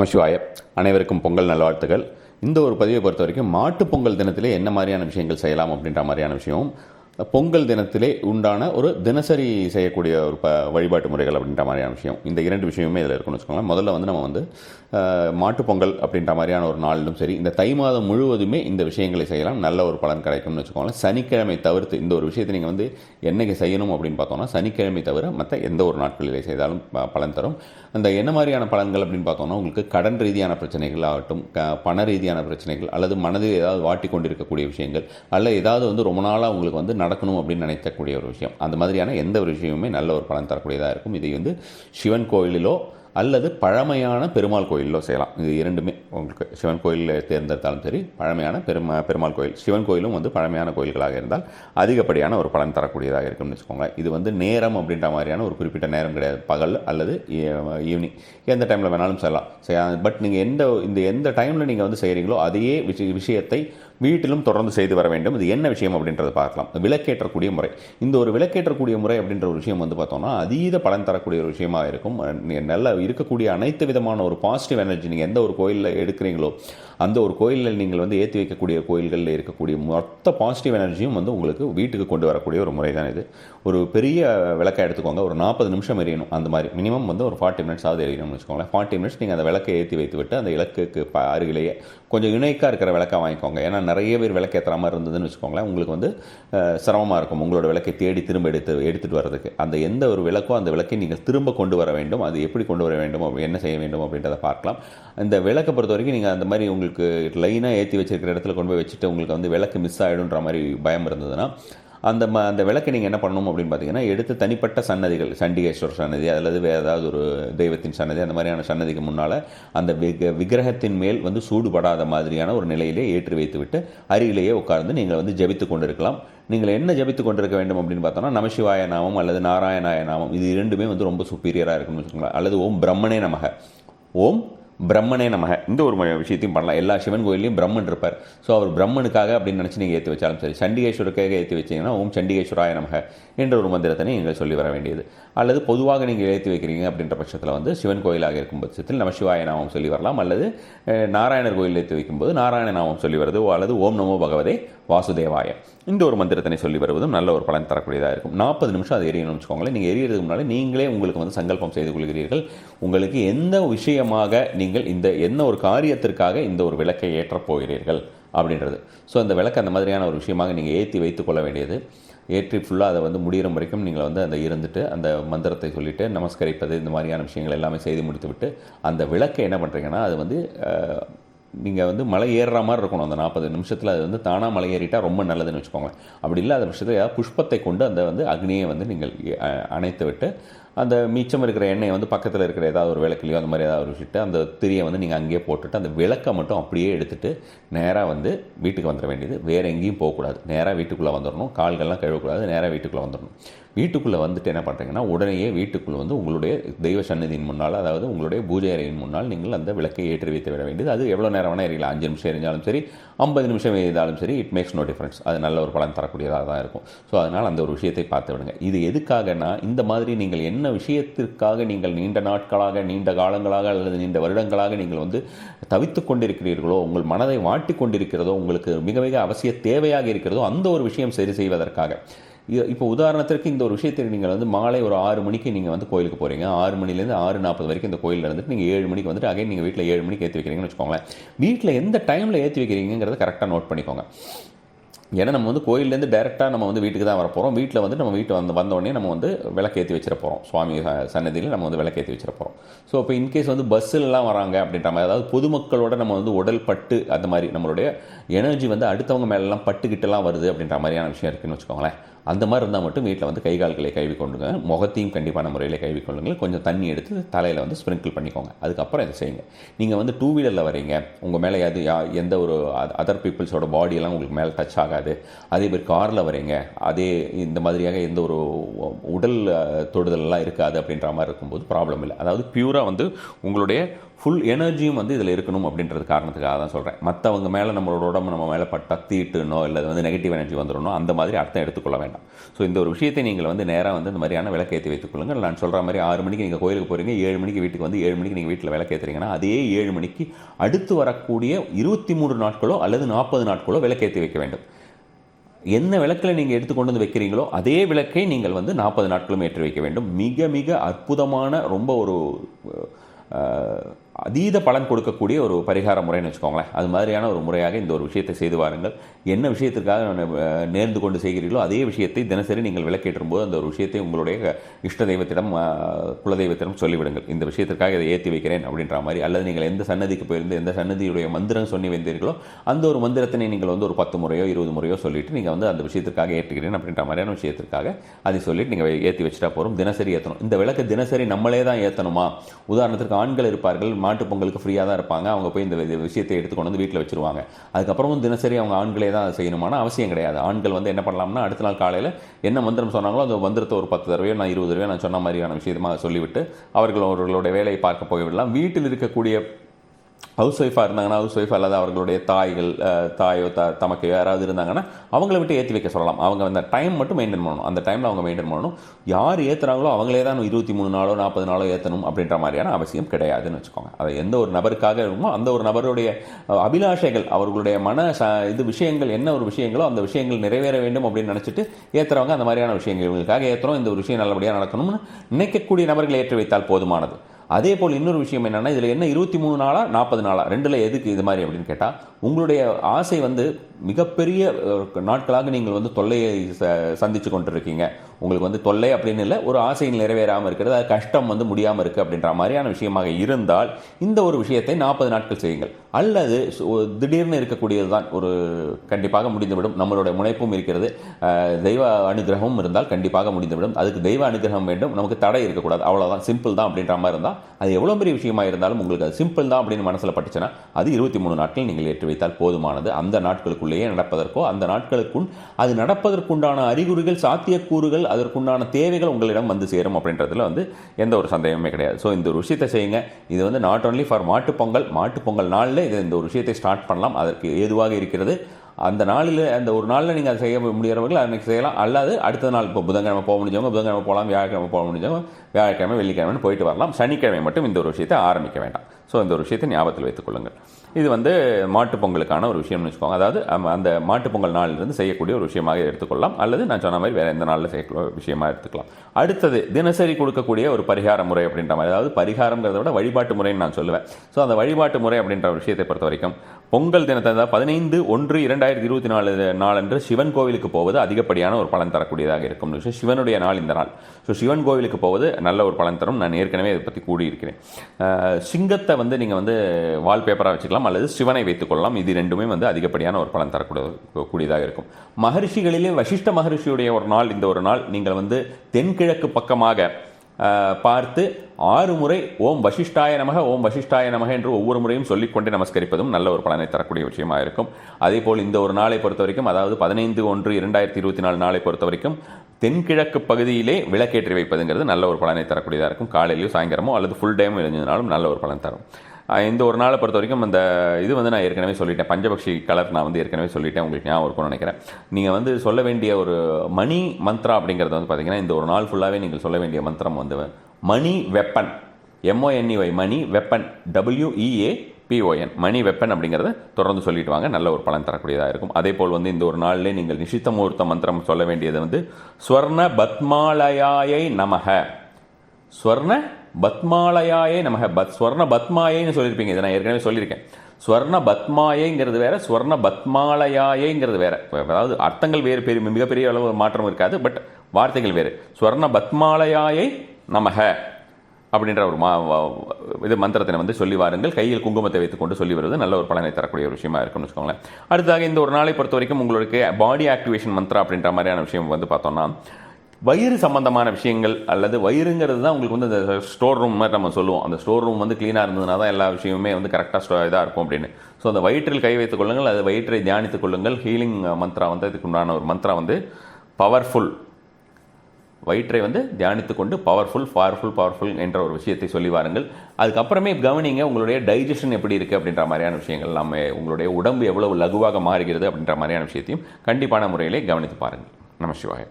நமசிவாய. அனைவருக்கும் பொங்கல் நல்வாழ்த்துக்கள். இந்த ஒரு பதிவை பொறுத்த வரைக்கும் மாட்டுப் பொங்கல் தினத்திலே என்ன மாதிரியான விஷயங்கள் செய்யலாம் அப்படின்ற மாதிரியான விஷயம். பொங்கல் தினத்திலே உண்டான ஒரு தினசரி செய்யக்கூடிய ஒரு ப வழிபாட்டு முறைகள் அப்படின்ற மாதிரியான விஷயம். இந்த இரண்டு விஷயமுமே இதில் இருக்குன்னு வச்சுக்கோங்களேன். முதல்ல வந்து நம்ம வந்து அஹ், மாட்டுப் பொங்கல் அப்படின்ற மாதிரியான ஒரு நாளிலும் சரி இந்த தை மாதம் முழுவதுமே இந்த விஷயங்களை செய்யலாம். நல்ல ஒரு பலன் கிடைக்கும்னு வச்சுக்கோங்களேன். சனிக்கிழமை தவிர்த்து இந்த ஒரு விஷயத்தை நீங்கள் வந்து என்னைக்கு செய்யணும் அப்படின்னு பார்த்தோம்னா சனிக்கிழமை தவிர மற்ற எந்த ஒரு நாட்களிலே செய்தாலும் ப- பலன் தரும். அந்த என்ன மாதிரியான பலன்கள் அப்படின்னு பார்த்தோம்னா உங்களுக்கு கடன் ரீதியான பிரச்சனைகள் ஆகட்டும் க பண ரீதியான பிரச்சனைகள் அல்லது மனதில் ஏதாவது வாட்டி கொண்டிருக்கக்கூடிய விஷயங்கள் அல்ல ஏதாவது வந்து ரொம்ப நாளாக உங்களுக்கு வந்து நடக்கணும் அப்படின்னு நினைக்கக்கூடிய ஒரு விஷயம். அந்த மாதிரியான எந்த ஒரு விஷயமுமே நல்ல ஒரு பலன் தரக்கூடியதாக இருக்கும். இதை வந்து சிவன் கோயிலிலோ அல்லது பழமையான பெருமாள் கோயிலிலோ செய்யலாம். இது இரண்டுமே. உங்களுக்கு சிவன் கோயிலில் தேர்ந்தெடுத்தாலும் சரி பழமையான பெருமா பெருமாள் கோயில் சிவன் கோயிலும் வந்து பழமையான கோயில்களாக இருந்தால் அதிகப்படியான ஒரு பலன் தரக்கூடியதாக இருக்கும்னு வச்சுக்கோங்க இது வந்து நேரம் அப்படின்ற மாதிரியான ஒரு குறிப்பிட்ட நேரம் கிடையாது. பகல் அல்லது ஈவினிங் எந்த டைமில் வேணாலும் செய்யலாம். செய்ய பட் நீங்கள் எந்த இந்த எந்த டைமில் நீங்கள் வந்து செய்கிறீங்களோ அதையே விஷய விஷயத்தை வீட்டிலும் தொடர்ந்து செய்து வர வேண்டும். இது என்ன விஷயம் அப்படின்றத பார்க்கலாம். விளக்கேற்றக்கூடிய முறை. இந்த ஒரு விளக்கேற்றக்கூடிய முறை அப்படின்ற ஒரு விஷயம் வந்து பார்த்தோம்னா அதீத பலன் தரக்கூடிய ஒரு விஷயமா இருக்கும். நல்ல இருக்கக்கூடிய அனைத்து விதமான ஒரு பாசிட்டிவ் எனர்ஜி நீங்கள் எந்த ஒரு கோயிலில் எடுக்கிறீங்களோ அந்த ஒரு கோயிலில் நீங்கள் வந்து ஏற்றி வைக்கக்கூடிய கோயில்களில் இருக்கக்கூடிய மொத்த பாசிட்டிவ் எனர்ஜியும் வந்து உங்களுக்கு வீட்டுக்கு கொண்டு வரக்கூடிய ஒரு முறை தான் இது. ஒரு பெரிய விளக்கை எடுத்துக்கோங்க. ஒரு நாற்பது நிமிஷம் எரியணும். அந்த மாதிரி. மினிமம் வந்து ஒரு ஃபார்ட்டி மினிட்ஸ் ஆகுது எரியணும்னு வச்சுக்கோங்களேன். ஃபார்ட்டி மினிட்ஸ் நீங்கள் அந்த விளக்கை ஏற்றி வைத்து விட்டு அந்த இலக்குக்கு அருகிலேயே கொஞ்சம் யுனைக்காக இருக்கிற விளக்கை வாங்கிக்கோங்க. ஏன்னா நிறைய பேர் விளக்கு ஏற்றுற மாதிரி இருந்ததுன்னு வச்சுக்கோங்களேன். உங்களுக்கு வந்து சிரமமாக இருக்கும். உங்களோட விளக்கை தேடி திரும்ப எடுத்து எடுத்துகிட்டு வர்றதுக்கு. அந்த எந்த ஒரு விளக்கோ அந்த விளக்கை நீங்கள் திரும்ப கொண்டு வர வேண்டும். அது எப்படி கொண்டு வர வேண்டும்? அப்படி என்ன செய்ய வேண்டும்? அப்படின்றத பார்க்கலாம். இந்த விளக்கை பொறுத்த வரைக்கும் நீங்கள் அந்த மாதிரி உங்களுக்கு லைனாக ஏற்றி வச்சிருக்கிற இடத்துல கொண்டு போய் வச்சுட்டு உங்களுக்கு வந்து விளக்கு மிஸ் ஆகிடுன்ற மாதிரி பயம் இருந்ததுன்னா அந்த ம அந்த விளக்கை நீங்கள் என்ன பண்ணணும் அப்படின்னு பார்த்தீங்கன்னா எடுத்து தனிப்பட்ட சன்னதிகள் சண்டிகேஸ்வரர் சன்னதி அல்லது வேறு ஏதாவது ஒரு தெய்வத்தின் சன்னதி அந்த மாதிரியான சன்னதிக்கு முன்னால் அந்த விக விக்கிரகத்தின் மேல் வந்து சூடுபடாத மாதிரியான ஒரு நிலையிலே ஏற்றி வைத்துவிட்டு அருகிலேயே உட்கார்ந்து நீங்கள் வந்து ஜபித்து கொண்டிருக்கலாம். நீங்கள் என்ன ஜெபித்து கொண்டிருக்க வேண்டும் அப்படின்னு பார்த்தோம்னா நமசிவாய நாமம் அல்லது நாராயணாய நாமம் இது இரண்டுமே வந்து ரொம்ப சுப்பீரியராக இருக்குன்னு வச்சுக்கோங்களேன். அல்லது ஓம் பிரம்மனே நமக. ஓம் பிரம்மனே நமக. இந்த ஒரு விஷயத்தையும் பண்ணலாம். எல்லா சிவன் கோயிலையும் பிரம்மன் இருப்பார். ஸோ அவர் பிரம்மனுக்காக அப்படின்னு நினச்சி நீங்கள் ஏற்றி வச்சாலும் சரி. சண்டிகேஸ்வருக்காக ஏற்றி வச்சிங்கன்னா ஓம் சண்டிகேஸ்வராய நமக என்ற ஒரு மந்திரத்தை நீங்கள் சொல்லி வர வேண்டியது. அல்லது பொதுவாக நீங்கள் ஏற்றி வைக்கிறீங்க அப்படின்ற பட்சத்தில் வந்து சிவன் கோயிலாக இருக்கும் பட்சத்தில் நம்ம சிவாய நாமம் சொல்லி வரலாம். அல்லது நாராயணர் கோயில் ஏற்றி வைக்கும்போது நாராயண நாமம் சொல்லி வருது. அல்லது ஓம் நமோ பகவதே வாசுதேவாய. இந்த ஒரு மந்திரத்தினை சொல்லி வருவதும் நல்ல ஒரு பலன் தரக்கூடியதாக இருக்கும். நாற்பது நிமிஷம் அது எரியணும்னு வச்சுக்கோங்களேன். நீங்கள் எரியறதுக்கு முன்னாலே நீங்களே உங்களுக்கு வந்து சங்கல்பம் செய்து கொள்கிறீர்கள். உங்களுக்கு எந்த விஷயமாக நீங்கள் இந்த என்ன ஒரு காரியத்திற்காக இந்த ஒரு விளக்கை ஏற்றப் போகிறீர்கள் அப்படின்றது. ஸோ அந்த விளக்கு அந்த மாதிரியான ஒரு விஷயமாக நீங்கள் ஏற்றி வைத்துக்கொள்ள வேண்டியது. ஏற்றி ஃபுல்லாக அதை வந்து முடிகிற வரைக்கும் நீங்கள் வந்து அந்த இருந்துட்டு அந்த மந்திரத்தை சொல்லிவிட்டு நமஸ்கரிப்பது இந்த மாதிரியான விஷயங்கள் எல்லாமே செய்து முடித்துவிட்டு அந்த விளக்கை என்ன பண்ணுறீங்கன்னா அது வந்து நீங்கள் வந்து மலை ஏறுற மாதிரி இருக்கணும். அந்த நாற்பது நிமிஷத்தில் அது வந்து தானாக மலை ஏறிட்டால் ரொம்ப நல்லதுன்னு வச்சுக்கோங்களேன். அப்படி இல்லாத பட்சத்தில் புஷ்பத்தை கொண்டு அந்த வந்து அக்னியை வந்து நீங்கள் அணைத்து விட்டு அந்த மிச்சம் இருக்கிற எண்ணெயை வந்து பக்கத்தில் இருக்கிற ஏதாவது ஒரு விளக்குலையோ அந்த மாதிரி ஏதாவது ஒரு விஷயத்தை அந்த திரியை வந்து நீங்கள் அங்கேயே போட்டுட்டு அந்த விளக்கை மட்டும் அப்படியே எடுத்துட்டு நேராக வந்து வீட்டுக்கு வந்துட வேண்டியது. வேறு எங்கேயும் போகக்கூடாது நேராக வீட்டுக்குள்ளே வந்துடணும். கால்கள்லாம் கழுவக்கூடாது. நேராக வீட்டுக்குள்ளே வந்துடணும். வீட்டுக்குள்ளே வந்துட்டு என்ன பண்ணுறீங்கன்னா உடனேயே வீட்டுக்குள்ளே வந்து உங்களுடைய தெய்வ சன்னதியின் முன்னால் அதாவது உங்களுடைய பூஜை அறையின் முன்னால் நீங்கள் அந்த விளக்கை ஏற்றி வைத்து விட வேண்டியது. அது எவ்வளோ நேரம் வேணால் எரியலாம் அஞ்சு நிமிஷம் எரிஞ்சாலும் சரி ஐம்பது நிமிஷம் எரிந்தாலும் சரி இட் மேக்ஸ் நோ டிஃப்ரென்ஸ் அது நல்ல ஒரு பலன் தரக்கூடியதாக தான் இருக்கும். ஸோ அதனால் அந்த ஒரு விஷயத்தை பார்த்து விடுங்க. இது எதுக்காகனா இந்த மாதிரி நீங்கள் என்ன விஷயத்திற்காக நீங்கள் நீண்ட நாட்களாக நீண்ட காலங்களாக அல்லது நீண்ட வருடங்களாக நீங்கள் வந்து தவித்துக் கொண்டிருக்கிறீர்களோ உங்கள் மனதை வாட்டிக் கொண்டிருக்கிறதோ உங்களுக்கு மிக மிக அவசிய தேவையாக இருக்கிறதோ அந்த ஒரு விஷயம் சரி செய்வதற்காக. இப்போ உதாரணத்திற்கு இந்த ஒரு விஷயத்திற்கு நீங்கள் வந்து மாலை ஒரு ஆறு மணிக்கு நீங்கள் வந்து கோயிலுக்கு போகிறீங்க ஆறு மணிலேருந்து ஆறு நாற்பது வரைக்கும் இந்த கோயிலில் இருந்துட்டு நீங்கள் ஏழு மணிக்கு வந்துட்டு அகைன் நீங்கள் வீட்டில் ஏழு மணிக்கு ஏற்றி வைக்கிறீங்கன்னு வச்சுக்கோங்களேன். வீட்டில் எந்த டைமில் ஏற்றி வைக்கிறீங்கிறத கரெக்டாக நோட் பண்ணிக்கோங்க. ஏன்னா நம்ம வந்து கோயிலேருந்து டேரெக்டாக நம்ம வந்து வீட்டுக்கு தான் வரப்போகிறோம் வீட்டில் வந்து நம்ம வீட்டு வந்து வந்தோடனே நம்ம வந்து விளக்கேற்றி வச்சிட போகிறோம் சுவாமி ச- சன்னதியில் நம்ம வந்து விளக்கேற்றி வச்சிட போகிறோம் ஸோ இப்போ இன்கேஸ் வந்து பஸ்ஸிலலாம் வராங்க அப்படின்ற மாதிரி அதாவது பொதுமக்களோட நம்ம வந்து உடல் பட்டு அந்த மாதிரி நம்மளுடைய எனர்ஜி வந்து அடுத்தவங்க மேலெல்லாம் பட்டுக்கிட்டலாம் வருது அப்படின்ற மாதிரியான விஷயம் இருக்குன்னு வச்சுக்கோங்களேன். அந்த மாதிரி இருந்தால் மட்டும் வீட்டில் வந்து கை கால்களை கழுவி கொண்டுங்க. முகத்தையும் கண்டிப்பான முறையில் கழுவி கொள்ளுங்கள். கொஞ்சம் தண்ணி எடுத்து தலையில் வந்து ஸ்ப்ரிங்கிள் பண்ணிக்கோங்க. அதுக்கப்புறம் இதை செய்யுங்க. நீங்கள் வந்து டூ வீலரில் வரீங்க உங்கள் மேலே எது யா- எந்த ஒரு அதர் பீப்புள்ஸோட பாடியெல்லாம் உங்களுக்கு மேலே டச் ஆகாது. அதே மாதிரி காரில் வரீங்க. அதே இந்த மாதிரியாக எந்த ஒரு உடல் தொடுதலெல்லாம் இருக்காது அப்படின்ற மாதிரி இருக்கும்போது ப்ராப்ளம் இல்லை. அதாவது பியூராக வந்து உங்களுடைய ஃபுல் எனர்ஜியும் வந்து இதில் இருக்கணும் அப்படின்றது காரணத்துக்காக தான் சொல்கிறேன் மற்றவங்க மேலே நம்மளோட உடம்பு நம்ம மேலே பட்டா தீட்டுனோ இல்லை வந்து நெகட்டிவ் எனர்ஜி வந்துடணும் அந்த மாதிரி அர்த்தம் எடுத்துக்கொள்ள வேண்டாம். ஸோ இந்த ஒரு விஷயத்தை நீங்கள் வந்து நேராக வந்து இந்த மாதிரியான விளக்கேற்றி வைத்துக் கொள்ளுங்கள். நான் சொல்கிற மாதிரி ஆறு மணிக்கு நீங்கள் கோயிலுக்கு போகிறீங்க ஏழு மணிக்கு வீட்டுக்கு வந்து ஏழு மணிக்கு நீங்கள் வீட்டில் விளக்கேற்றுறீங்கன்னா அதே ஏழு மணிக்கு அடுத்து வரக்கூடிய இருபத்தி மூன்று நாட்களோ அல்லது நாற்பது நாட்களோ விளக்கேற்றி வைக்க வேண்டும். என்ன விளக்கில் நீங்கள் எடுத்து கொண்டு வந்து வைக்கிறீங்களோ அதே விளக்கை நீங்கள் வந்து நாற்பது நாட்களும் ஏற்றி வைக்க வேண்டும். மிக மிக அற்புதமான ரொம்ப ஒரு அதீத பலன் கொடுக்கக்கூடிய ஒரு பரிகார முறைன்னு வச்சுக்கோங்களேன். அது மாதிரியான ஒரு முறையாக இந்த ஒரு விஷயத்தை செய்து வாருங்கள். என்ன விஷயத்திற்காக நேர்ந்து கொண்டு செய்கிறீர்களோ அதே விஷயத்தை தினசரி நீங்கள் விளக்கேற்றும் போது அந்த ஒரு விஷயத்தை உங்களுடைய இஷ்ட தெய்வத்திடம் குலதெய்வத்திடம் சொல்லிவிடுங்கள். இந்த விஷயத்திற்காக இதை ஏற்றி வைக்கிறேன் அப்படின்ற மாதிரி. அல்லது நீங்கள் எந்த சன்னதிக்கு போயிருந்து எந்த சன்னதியுடைய மந்திரம் சொல்லி வந்தீர்களோ அந்த ஒரு மந்திரத்தினை நீங்கள் வந்து ஒரு பத்து முறையோ இருபது முறையோ சொல்லிவிட்டு நீங்கள் வந்து அந்த விஷயத்திற்காக ஏற்றுக்கிறேன் அப்படின்ற மாதிரியான விஷயத்திற்காக அதை சொல்லிட்டு நீங்கள் ஏற்றி வச்சுட்டா போகிறோம் தினசரி ஏற்றணும் இந்த விளக்கு தினசரி நம்மளே தான் ஏற்றணுமா உதாரணத்திற்கு ஆண்கள் இருப்பார்கள் மாட்டுப் பொங்கலுக்கு ஃப்ரீயாக தான் இருப்பாங்க. அவங்க போய் இந்த வி- விஷயத்தை எடுத்துக்கொண்டு வந்து வீட்டில் வச்சுருவாங்க. அதுக்கப்புறமும் தினசரி அவங்க ஆண்களே தான் செய்யணுமான அவசியம் கிடையாது. ஆண்கள் வந்து என்ன பண்ணலாம்னா அடுத்த நாள் காலையில் என்ன மந்திரம் சொன்னாங்களோ அந்த மந்திரத்தை ஒரு பத்து தடவையோ நான் இருபது தடவையோ நான் சொன்ன மாதிரியான விஷயமாக சொல்லிவிட்டு அவர்கள் அவர்களுடைய வேலையை பார்க்க போய்விடலாம் வீட்டில் இருக்கக்கூடிய ஹவுஸ் ஒய்ஃபாக இருந்தாங்கன்னா ஹவுஸ் ஒய்ஃப் அல்லது அவர்களுடைய தாய்கள் தாயோ த தமக்கு யாராவது இருந்தாங்கன்னா அவங்கள விட்டு ஏற்றி வைக்க சொல்லலாம். அவங்க அந்த டைம் மட்டும் மெயின்டைன் பண்ணணும். அந்த டைமில் அவங்க மெயின்டைன் பண்ணணும். யார் ஏற்றுறாங்களோ அவங்களே தான் இருபத்தி மூணு நாளோ நாற்பது நாளோ ஏற்றணும் அப்படின்ற மாதிரியான அவசியம் கிடையாதுன்னு வச்சுக்கோங்க. அதை எந்த ஒரு நபருக்காக இருக்குமோ அந்த ஒரு நபருடைய அபிலாஷைகள் அவர்களுடைய மன ச இது விஷயங்கள் என்ன ஒரு விஷயங்களோ அந்த விஷயங்கள் நிறைவேற வேண்டும் அப்படின்னு நினச்சிட்டு ஏற்றுறவங்க அந்த மாதிரியான விஷயங்கள். இவங்களுக்காக ஏற்றுறோம் இந்த ஒரு விஷயம் நல்லபடியாக நடக்கணும்னு நினைக்கக்கூடிய நபர்கள் ஏற்றி வைத்தால் போதுமானது. அதே போல் இன்னொரு விஷயம் என்னென்னா இதில் என்ன இருபத்தி மூணு நாளா நாற்பது நாளா? ரெண்டில் எதுக்கு இது மாதிரி அப்படின்னு கேட்டால் உங்களுடைய ஆசை வந்து மிகப்பெரிய நாட்களாக நீங்கள் வந்து தொல்லையை ச சந்திச்சு கொண்டிருக்கீங்க. உங்களுக்கு வந்து தொல்லை அப்படின்னு இல்லை ஒரு ஆசை நிறைவேறாமல் இருக்கிறது அது கஷ்டம் வந்து முடியாமல் இருக்குது அப்படின்ற மாதிரியான விஷயமாக இருந்தால் இந்த ஒரு விஷயத்தை நாற்பது நாட்கள் செய்யுங்கள். அல்லது திடீர்னு இருக்கக்கூடியது தான் ஒரு கண்டிப்பாக முடிந்துவிடும். நம்மளுடைய முனைப்பும் இருக்கிறது. தெய்வ அனுகிரகமும் இருந்தால் கண்டிப்பாக முடிந்துவிடும். அதுக்கு தெய்வ அனுகிரகம் வேண்டும். நமக்கு தடை இருக்கக்கூடாது. அவ்வளோதான் சிம்பிள் தான் அப்படின்ற மாதிரி இருந்தால் அது எவ்வளோ பெரிய விஷயமா இருந்தாலும் உங்களுக்கு அது சிம்பிள் தான் அப்படின்னு மனசில் பட்டுச்சுன்னா அது இருபத்தி மூணு நாட்கள் நீங்கள் ஏற்றி வைத்தால் போதுமானது. அந்த நாட்களுக்குள்ளேயே நடப்பதற்கோ அந்த நாட்களுக்குள் அது நடப்பதற்குண்டான அறிகுறிகள் சாத்தியக்கூறுகள் அதற்குண்டான தேவைகள் உங்களிடம் வந்து சேரும் அப்படின்றதுல வந்து எந்த ஒரு சந்தேகமே கிடையாது. ஸோ இந்த ஒரு விஷயத்தை செய்யுங்க. இது வந்து நாட் ஓன்லி ஃபார் மாட்டுப்பொங்கல் மாட்டுப்பொங்கல் நாளில் இது இந்த ஒரு விஷயத்தை ஸ்டார்ட் பண்ணலாம். அதற்கு ஏதுவாக இருக்கிறது. அந்த நாளில் அந்த ஒரு நாளில் நீங்கள் அதை செய்ய முடியறவர்கள் அன்றைக்கி செய்யலாம். அல்லது அடுத்த நாள் இப்போ புதன்கிழமை போக முடிஞ்சவங்க புதன்கிழமை போகலாம் வியாழக்கிழமை போக முடிஞ்சவங்க வியாழக்கிழமை வெள்ளிக்கிழமைன்னு போயிட்டு வரலாம். சனிக்கிழமை மட்டும் இந்த ஒரு விஷயத்தை ஆரம்பிக்க வேண்டாம். ஸோ இந்த ஒரு விஷயத்தை ஞாபகத்தில் வைத்துக் கொள்ளுங்கள். இது வந்து மாட்டுப் பொங்கலுக்கான ஒரு விஷயம்னு வச்சுக்கோங்க. அதாவது அந்த மாட்டுப் பொங்கல் நாளிலிருந்து செய்யக்கூடிய ஒரு விஷயமாக எடுத்துக்கொள்ளலாம். அல்லது நான் சொன்ன மாதிரி வேறு எந்த நாளில் செய்ய விஷயமா எடுத்துக்கலாம். அடுத்தது தினசரி கொடுக்கக்கூடிய ஒரு பரிகார முறை அப்படின்ற மாதிரி. அதாவது பரிகாரங்கிறத விட வழிபாட்டு முறைன்னு நான் சொல்லுவேன். ஸோ அந்த வழிபாட்டு முறை அப்படின்ற ஒரு விஷயத்தை பொறுத்த வரைக்கும் பொங்கல் தினத்தை அதாவது பதினைந்து ஒன்று இரண்டாயிரத்தி இருபத்தி நாலு நாளன்று சிவன் கோவிலுக்கு போவது அதிகப்படியான ஒரு பலன் தரக்கூடியதாக இருக்கும் விஷயம் சிவனுடைய நாள் இந்த நாள். ஸோ சிவன் கோவிலுக்கு போவது நல்ல ஒரு பலன் தரும். நான் ஏற்கனவே இதை பற்றி கூடியிருக்கிறேன் சிங்கத்தை வந்து நீங்கள் வந்து வால்பேப்பராக வச்சுக்கலாம் அல்லது சிவனை வைத்துக்கொள்ளலாம் இது ரெண்டுமே வந்து அதிகப்படியான ஒரு பலன் தரக்கூடிய கூடியதாக இருக்கும். மகரிஷிகளிலே வசிஷ்ட மகரிஷியுடைய ஒரு நாள் இந்த ஒரு நாள் நீங்கள் வந்து தென்கிழக்கு பக்கமாக பார்த்து ஆறு முறை ஓம் வசிஷ்டாய நமக ஓம் வசிஷ்டாய நமக என்று ஒவ்வொரு முறையும் சொல்லிக்கொண்டே நமஸ்கரிப்பதும் நல்ல ஒரு பலனை தரக்கூடிய விஷயமா இருக்கும். அதே போல் இந்த ஒரு நாளை பொறுத்த வரைக்கும் அதாவது பதினைந்து ஒன்று இரண்டாயிரத்தி இருபத்தி நாலு நாளை பொறுத்த வரைக்கும் தென்கிழக்கு பகுதியிலே விளக்கேற்றி வைப்பதுங்கிறது நல்ல ஒரு பலனை தரக்கூடியதாக இருக்கும். காலையிலையோ சாயங்காலமோ அல்லது ஃபுல் டைம் எழுந்ததுனாலும் நல்ல ஒரு பலன் தரும். இந்த ஒரு நாளை பொறுத்த வரைக்கும் அந்த இது வந்து நான் ஏற்கனவே சொல்லிட்டேன். பஞ்சபக்ஷி கலர் நான் வந்து ஏற்கனவே சொல்லிட்டேன். உங்களுக்கு ஞாபகம் இருக்கும்னு நினைக்கிறேன். நீங்கள் வந்து சொல்ல வேண்டிய ஒரு மணி மந்த்ரா அப்படிங்கிறது வந்து பார்த்திங்கன்னா இந்த ஒரு நாள் ஃபுல்லாகவே நீங்கள் சொல்ல வேண்டிய மந்திரம் வந்து money weapon. M O N E Y money weapon. W E A P O N money weapon அப்படிங்கிறத தொடர்ந்து சொல்லிட்டு வாங்க. நல்ல ஒரு பலன் தரக்கூடியதாக இருக்கும். அதே போல் வந்து இந்த ஒரு நாளிலே நீங்கள் நிஷித்த முகூர்த்த மந்திரம் சொல்ல வேண்டியது வந்து ஸ்வர்ண பத்மாலயாயை நமக. ஸ்வர்ண பத்மாலயாயே நமக. பத் ஸ்வர்ண பத்மாயைன்னு சொல்லியிருப்பீங்க. இதை நான் ஏற்கனவே சொல்லியிருக்கேன். ஸ்வர்ண பத்மாயைங்கிறது வேற ஸ்வர்ண பத்மாலயாயைங்கிறது வேற. அதாவது அர்த்தங்கள் வேறு பெரிய மிகப்பெரிய அளவு மாற்றம் இருக்காது பட் வார்த்தைகள் வேறு. ஸ்வர்ண பத்மாலயாயை நமக. அப்படின்ற ஒரு மா வ- இது மந்திரத்தினை வந்து சொல்லி வாருங்கள். கையில் குங்குமத்தை வைத்துக்கொண்டு சொல்லி வருவது நல்ல ஒரு பலனை தரக்கூடிய ஒரு விஷயமா இருக்குன்னு வச்சுக்கோங்களேன். அடுத்ததாக இந்த ஒரு நாளை பொறுத்த வரைக்கும் உங்களுக்கு பாடி ஆக்டிவேஷன் மந்த்ரா அப்படின்ற மாதிரியான விஷயம் வந்து பார்த்தோம்னா வயிறு சம்பந்தமான விஷயங்கள் அல்லது வயிறுங்கிறது தான் உங்களுக்கு வந்து அந்த ஸ்டோர் ரூம் மாதிரி நம்ம சொல்லுவோம். அந்த ஸ்டோர் ரூம் வந்து க்ளீனாக இருந்ததுனா தான் எல்லா விஷயமுமே வந்து கரெக்டாக ஸ்டோ இதாக இருக்கும் அப்படின்னு. ஸோ அந்த வயிற்றில் கை வைத்துக் கொள்ளுங்கள் அது வயிற்றை தியானித்துக் கொள்ளுங்கள். ஹீலிங் மந்த்ரா வந்து இதுக்கு உண்டான ஒரு மந்த்ரா வந்து பவர்ஃபுல் வயிற்றை வந்து தியானித்து கொண்டு பவர்ஃபுல் பவர்ஃபுல் பவர்ஃபுல் என்ற ஒரு விஷயத்தை சொல்லி வாருங்கள். அதுக்கப்புறமே கவனிங்க உங்களுடைய டைஜஷன் எப்படி இருக்குது அப்படின்ற மாதிரியான விஷயங்கள் நம்ம உங்களுடைய உடம்பு எவ்வளவு லகுவாக மாறுகிறது அப்படின்ற மாதிரியான விஷயத்தையும் கண்டிப்பான முறையிலே கவனித்து பாருங்கள். நம சிவாய.